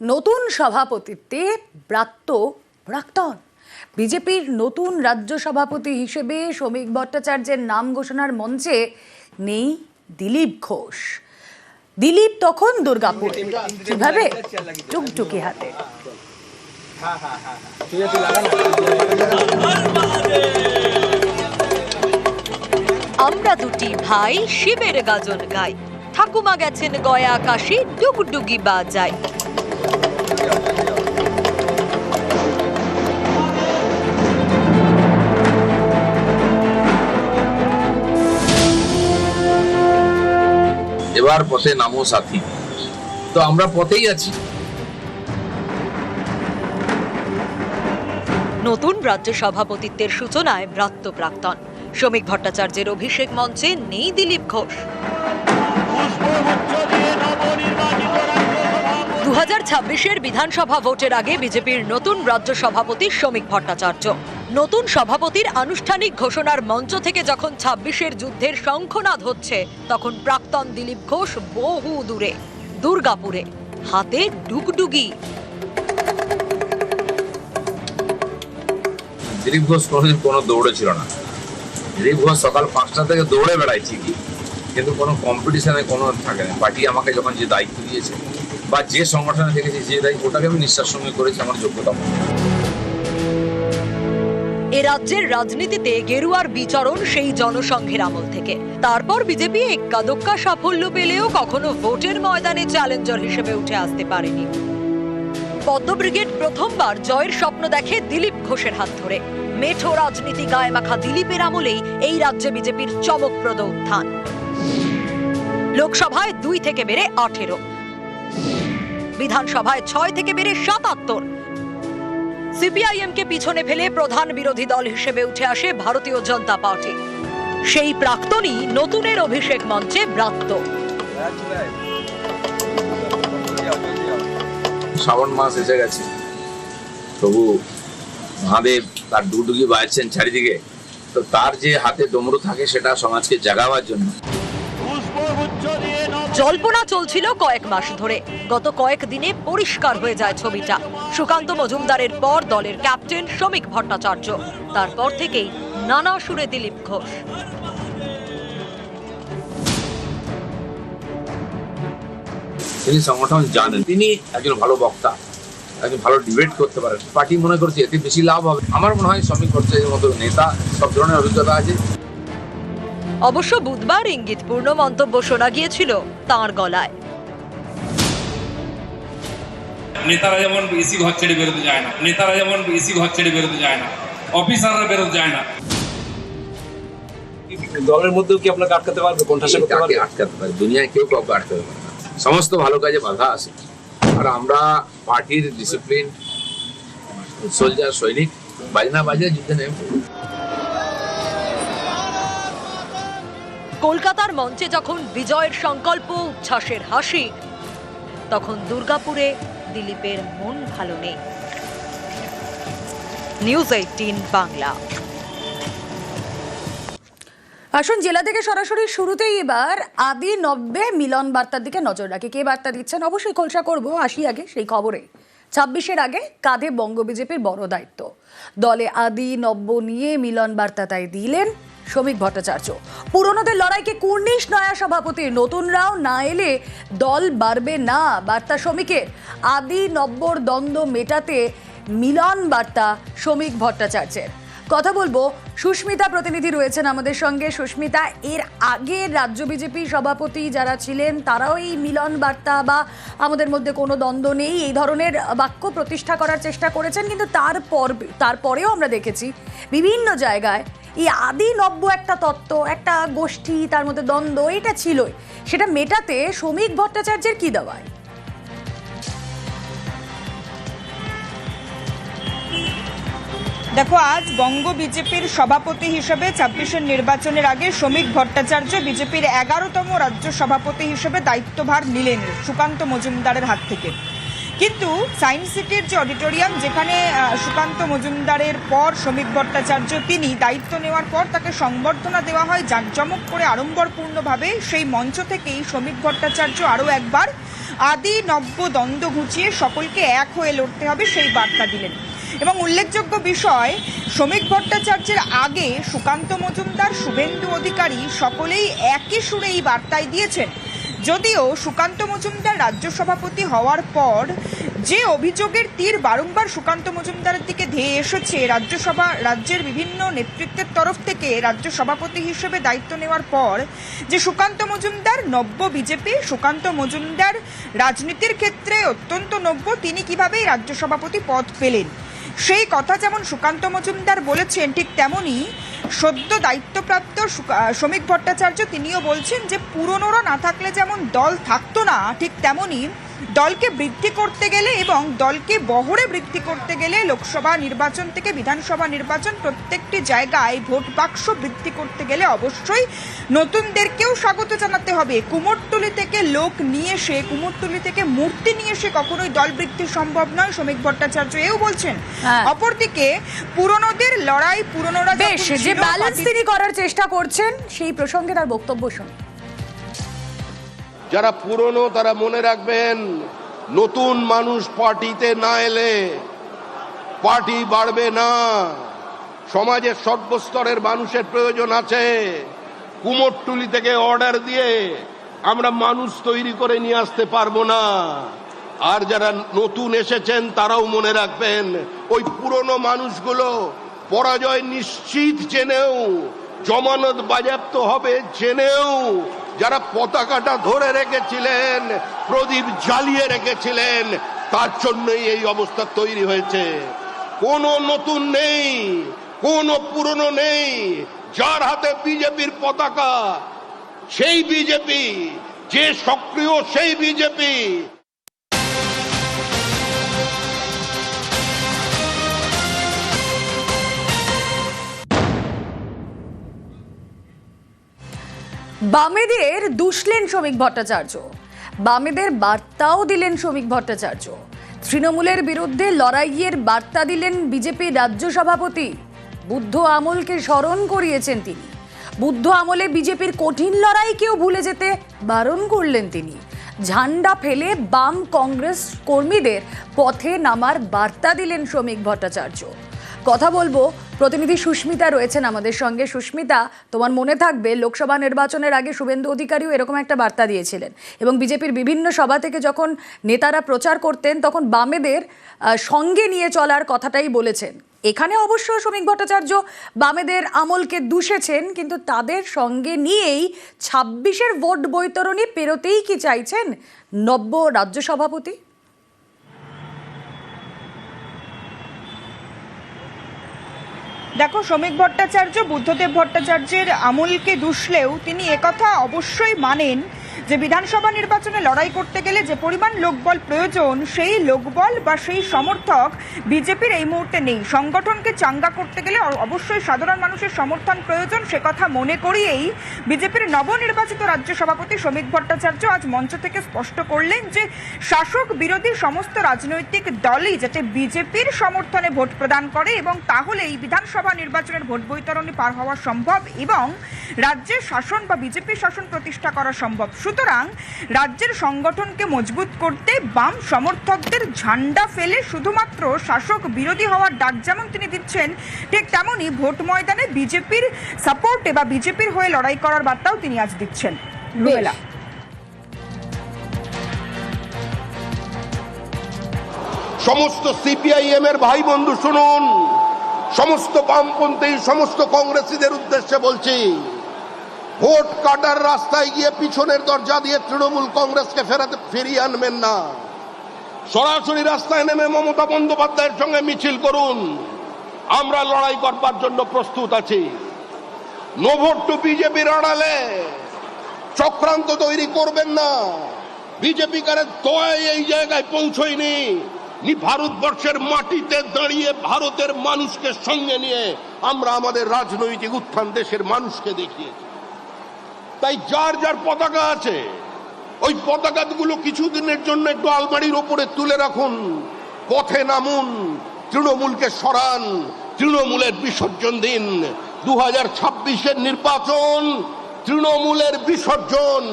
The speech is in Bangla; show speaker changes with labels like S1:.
S1: নতুন সভাপতিত্বে ব্রাত্য প্রাক্তন। বিজেপির নতুন রাজ্য সভাপতি হিসেবে শ্রমিক ভট্টাচার্যের নাম ঘোষণার মঞ্চে নেই দিলীপ ঘোষ। দিলীপ তখন দুর্গাপুর। কীভাবে? টুকটুকি হাতে।
S2: আমরা দুটি ভাই শিবের গাজন গাই। ঠাকুমা গেছেন গয়া আকাশে ডুগডুগি বাজায়
S3: এবার পথে নামো সাথী। তো আমরা পথেই আছি।
S2: নতুন রাজ্য সভাপতিত্বের সূচনায় ব্রাত্য প্রাক্তন। শ্রমিক ভট্টাচার্যের অভিষেক মঞ্চে নেই দিলীপ ঘোষ। দু হাজার ছাব্বিশের বিধানসভা ভোটের আগে বিজেপির নতুন রাজ্য সভাপতি শ্রমিক ভট্টাচার্য। নতুন সভাপতির আনুষ্ঠানিক ঘোষণার মঞ্চ থেকে যখন ছাব্বিশের যুদ্ধের শঙ্খনাদ হচ্ছে, তখন প্রাক্তন দিলীপ ঘোষ বহু দূরে, দুর্গাপুরে, হাতে ডুগডুগি।
S3: দিলীপ ঘোষ কোনোদিন কোনো দৌড়ে ছিল না। দিলীপ ঘোষ সকাল পাঁচটা থেকে দৌড়ে বেড়ায় ঠিকই, কিন্তু কোনো কম্পিটিশনে কোনো থাকে না। পার্টি আমাকে যখন যে দায়িত্ব দিয়েছে, বা যে সংগঠনে দেখেছি যে দায়িত্ব, ওটাকে আমি নিঃশ্বাস সঙ্গে করেছি, আমার যোগ্যতা।
S2: এ রাজ্যের রাজনীতিতে গেরুয়ার বিচরণ সেই জনসংঘের আমল থেকে। তারপর বিজেপি এক্কাদোক্কা সাফল্য পেলেও কখনো ভোটের ময়দানে চ্যালেঞ্জার হিসেবে উঠে আসতে পারেনি। পদ্ম ব্রিগেড প্রথমবার জয়ের স্বপ্ন দেখে দিলীপ ঘোষের হাত ধরে। মেঠো রাজনীতি গায়ে মাখা দিলীপের আমলেই এই রাজ্যে বিজেপির চমকপ্রদ উত্থান। লোকসভায় দুই থেকে বেড়ে আঠেরো। বিধানসভায় ছয় থেকে বেড়ে সাতাত্তর। সিপিআইএম কে পিছনে ফেলে প্রধান বিরোধী দল হিসেবে উঠে আসে ভারতীয় জনতা পার্টি। সেই প্রাক্তনই নতুনের অভিষেক মঞ্চে ব্রাত্য।
S3: শ্রাবণ মাস এসে গেছে। তবু মহাদেব তার ডুডুগি বাজছেন চারিদিকে। তো তার যে হাতে ডমরু থাকে সেটা সমাজকে জাগাবার জন্য।
S2: জল্পনা চলছিল কয়েক মাস ধরে। গত কয়েক দিনে পরিষ্কার হয়ে যায় ছবিটা। সুকান্ত মজুমদারের পর দলের ক্যাপ্টেন শ্রমিক ভট্টাচার্য। তারপর থেকেই নানা সুরে দিলীপ ঘোষ।
S3: তিনি সংগঠন জানেন। তিনি একজন ভালো বক্তা, একজন ভালো ডিবেট করতে পারেন। পার্টি মনে করছে, এতে বেশি লাভ হবে। আমার মনে হয় শ্রমিক ভট্টাচার্যের মতো নেতা, সব ধরনের অভিজ্ঞতা আছে।
S2: অবশ্য বুধবার ইঙ্গিতপূর্ণ মন্তব্য শোনা গিয়েছিল তাঁর গলায়।
S4: নেতারা যেমন এসি ঘর ছেড়ে বেরোতে যায় না নেতারা যেমন এসি ঘর ছেড়ে বেরোতে যায় না অফিসাররা বেরোতে যায় না।
S5: দলের মধ্যেও কি আপনাকে আটকাতে পারবে কোণঠাসা করতে পারবে?
S3: আটকাতে পারে দুনিয়ায় কেউ কাউকে আটকাতে পারে না। সমস্ত ভালো কাজে বাধা আছে। আর আমরা পার্টির ডিসিপ্লিন সোলজার সৈনিক বাজনা বাজে যুদ্ধে নেমে
S2: কলকাতার মঞ্চে যখন বিজয়ের সংকল্প, উচ্ছ্বাসের হাসি, তখন দুর্গাপুরে দিলীপের মন ভালো নেই। News eighteen Bangla.
S1: আসুন, জেলা থেকে সরাসরি শুরুতেই এবার আদি নব্বে মিলন বার্তার দিকে নজর রাখি। কে বার্তা দিচ্ছেন? অবশ্যই খোলসা করব, আসি আগে সেই খবরে। ছাব্বিশের আগে কাঁধে বঙ্গ বিজেপির বড় দায়িত্ব। দলে আদি নব্য নিয়ে মিলন বার্তা তাই দিলেন শ্রমিক ভট্টাচার্য। পুরনোদের লড়াইকে কুর্নিশ নয়া সভাপতির। নতুনরাও না এলে দল বাড়বে না। বার্তা শ্রমিকের। আদি নব্বর দ্বন্দ্ব মেটাতে মিলন বার্তা শ্রমিক ভট্টাচার্যের। কথা বলব, সুস্মিতা প্রতিনিধি রয়েছেন আমাদের সঙ্গে। সুস্মিতা, এর আগে রাজ্য বিজেপি সভাপতি যারা ছিলেন, তারাও এই মিলন বার্তা বা আমাদের মধ্যে কোনো দ্বন্দ্ব নেই। এই ধরনের বাক্য প্রতিষ্ঠা করার চেষ্টা করেছেন, কিন্তু তারপর, তারপরেও আমরা দেখেছি বিভিন্ন জায়গায় এই আদি নব্য একটা তত্ত্ব, একটা গোষ্ঠী, তার মধ্যে দ্বন্দ্ব, এটা ছিলই। সেটা মেটাতে শ্রমিক ভট্টাচার্যের কি দেওয়ায়
S6: দেখো, আজ বঙ্গ বিজেপির সভাপতি হিসেবে ছাব্বিশের নির্বাচনের আগে শ্রমিক ভট্টাচার্য বিজেপির এগারোতম রাজ্য সভাপতি হিসেবে দায়িত্বভার নিলেন সুকান্ত মজুমদারের হাত থেকে। কিন্তু সায়েন্স সিটির যে অডিটোরিয়াম যেখানে সুকান্ত মজুমদারের পর শ্রমিক ভট্টাচার্য তিনি দায়িত্ব নেওয়ার পর তাকে সংবর্ধনা দেওয়া হয়, জাঁকজমক করে আড়ম্বরপূর্ণভাবে সেই মঞ্চ থেকেই শ্রমিক ভট্টাচার্য আরও একবার আদি নব্য দ্বন্দ্ব ঘুচিয়ে সকলকে এক হয়ে লড়তে হবে সেই বার্তা দিলেন। এবং উল্লেখযোগ্য বিষয় শ্রমিক ভট্টাচার্যের আগে সুকান্ত মজুমদার, শুভেন্দু অধিকারী সকলেই একই সুরে এই বার্তায় দিয়েছেন। যদিও সুকান্ত মজুমদার রাজ্য সভাপতি হওয়ার পর যে অভিযোগের তীর বারংবার সুকান্ত মজুমদারের দিকে ধেয়ে এসেছে, রাজ্যসভা, রাজ্যের বিভিন্ন নেতৃত্বের তরফ থেকে রাজ্য সভাপতি হিসেবে দায়িত্ব নেওয়ার পর যে সুকান্ত মজুমদার নব্য বিজেপি, সুকান্ত মজুমদার রাজনীতির ক্ষেত্রে অত্যন্ত নব্য, তিনি কীভাবে রাজ্য সভাপতি পদ পেলেন? সেই কথা যেমন সুকান্ত মজুমদার বলেছেন, ঠিক তেমনই সদ্য দায়িত্বপ্রাপ্ত শ্রমিক ভট্টাচার্য তিনিও বলছেন যে পুরনোরা না থাকলে যেমন দল থাকতো না, ঠিক তেমনই দলকে বৃদ্ধি করতে গেলে এবং দলকে বহরে বৃদ্ধি করতে গেলে লোকসভা নির্বাচন থেকে বিধানসভা নির্বাচন প্রত্যেকটি জায়গায় ভোট বাক্স বৃদ্ধি করতে গেলে অবশ্যই নতুনদেরকেও স্বাগত জানাতে হবে। কুমোরটুলি থেকে লোক নিয়ে এসে কুমোরটুলি থেকে মূর্তি নিয়ে এসে কখনোই দল বৃদ্ধি সম্ভব নয় শ্রমিক ভট্টাচার্য এও বলছেন।
S1: হ্যাঁ।
S6: অপরদিকে পুরনোদের লড়াই পুরনোরা
S1: বেশ যে ব্যালেন্স তিনি করার চেষ্টা করছেন সেই প্রসঙ্গে তার বক্তব্য শুন
S7: যারা পুরনো তারা মনে রাখবেন, নতুন মানুষ পার্টিতে না এলে পার্টি বাড়বে না। সমাজের সর্বস্তরের মানুষের প্রয়োজন আছে। কুমোরটুলি থেকে অর্ডার দিয়ে আমরা মানুষ তৈরি করে নিয়ে আসতে পারব না। আর যারা নতুন এসেছেন তারাও মনে রাখবেন, ওই পুরনো মানুষগুলো পরাজয় নিশ্চিত জেনেও জমানত বাজেয়াপ্ত হবে জেনেও যারা পতাকাটা ধরে রেখেছিলেন, প্রদীপ জ্বালিয়ে রেখেছিলেন, তার জন্যই এই অবস্থা তৈরি হয়েছে। কোন নতুন নেই, কোনো পুরনো নেই। যার হাতে বিজেপির পতাকা, সেই বিজেপি, যে সক্রিয় সেই বিজেপি
S1: বামেদের দুষলেন শ্রমিক ভট্টাচার্য। বামেদের বার্তাও দিলেন শ্রমিক ভট্টাচার্য। তৃণমূলের বিরুদ্ধে লড়াইয়ের বার্তা দিলেন বিজেপি রাজ্য সভাপতি। বুদ্ধ আমলকে স্মরণ করিয়েছেন তিনি। বুদ্ধ আমলে বিজেপির কঠিন লড়াইকেও ভুলে যেতে বারণ করলেন তিনি। ঝান্ডা ফেলে বাম কংগ্রেস কর্মীদের পথে নামার বার্তা দিলেন শ্রমিক ভট্টাচার্য। কথা বলব। প্রতিনিধি সুস্মিতা রয়েছেন আমাদের সঙ্গে। সুস্মিতা, তোমার মনে থাকবে, লোকসভা নির্বাচনের আগে শুভেন্দু অধিকারীও এরকম একটা বার্তা দিয়েছিলেন এবং বিজেপির বিভিন্ন সভা থেকে যখন নেতারা প্রচার করতেন, তখন বামেদের সঙ্গে নিয়ে চলার কথাটাই বলেছেন। এখানে অবশ্য শ্রমিক ভট্টাচার্য বামেদের আমলকে দুষেছেন, কিন্তু তাদের সঙ্গে নিয়েই ছাব্বিশের ভোট বৈতরণী পেরোতেই কি চাইছেন নব্য রাজ্য সভাপতি?
S6: দেখো শ্রমিক ভট্টাচার্য বুদ্ধদেব ভট্টাচার্যের আমলকে দুষলেও তিনি একথা অবশ্যই মানেন। যে বিধানসভা নির্বাচনে লড়াই করতে গেলে যে পরিমাণ লোকবল প্রয়োজন, সেই লোকবল বা সেই সমর্থক বিজেপির এই মুহূর্তে নেই। সংগঠনকে চাঙ্গা করতে গেলে অবশ্যই সাধারণ মানুষের সমর্থন প্রয়োজন। সে কথা মনে করিয়েই বিজেপির নবনির্বাচিত রাজ্য সভাপতি শ্রমিক ভট্টাচার্য আজ মঞ্চ থেকে স্পষ্ট করলেন যে শাসক বিরোধী সমস্ত রাজনৈতিক দলই যাতে বিজেপির সমর্থনে ভোট প্রদান করে এবং তাহলেই বিধানসভা নির্বাচনের ভোট বৈতরণী পার হওয়া সম্ভব এবং রাজ্যের শাসন বা বিজেপির শাসন প্রতিষ্ঠা করা সম্ভব। সুতরাং রাজ্যের সংগঠনকে মজবুত করতে বাম সমর্থকদের ঝান্ডা ফেলে শুধুমাত্র শাসক বিরোধী হওয়ার ডাক যেমন তিনি দিচ্ছেন, ঠিক তেমনই ভোট ময়দানে বিজেপির সাপোর্টে বা বিজেপির হয়ে লড়াই করার বার্তাও তিনি আজ দিচ্ছেন।
S7: সমস্ত সিপিআইএম এর ভাই বন্ধু শুনুন, সমস্ত বামপন্থী, সমস্ত কংগ্রেসীদের উদ্দেশ্যে বলছি। ভোট কাটার রাস্তায় গিয়ে পিছনের দরজা দিয়ে তৃণমূল কংগ্রেসকে ফেরাতে ফিরিয়ে আনবেন না। সরাসরি রাস্তায় নেমে মমতা বন্দ্যোপাধ্যায়ের সঙ্গে মিছিল করুন। আমরা লড়াই করবার জন্য প্রস্তুত আছি। নোভোট টু বিজেপির আড়ালে। চক্রান্ত তৈরি করবেন না। বিজেপি কারের দয়ায় এই জায়গায় পৌঁছয়নি। ভারতবর্ষের মাটিতে দাঁড়িয়ে ভারতের মানুষকে সঙ্গে নিয়ে আমরা আমাদের রাজনৈতিক উত্থান দেশের মানুষকে দেখিয়েছি। তাই যার যার পতাকা আছে, ওই পতাকাগুলো কিছুদিনের জন্য একটু আলমারির ওপরে তুলে রাখুন। পথে নামুন, তৃণমূলকে সরান, তৃণমূলের বিসর্জন দিন। দু হাজার নির্বাচন, তৃণমূলের বিসর্জন।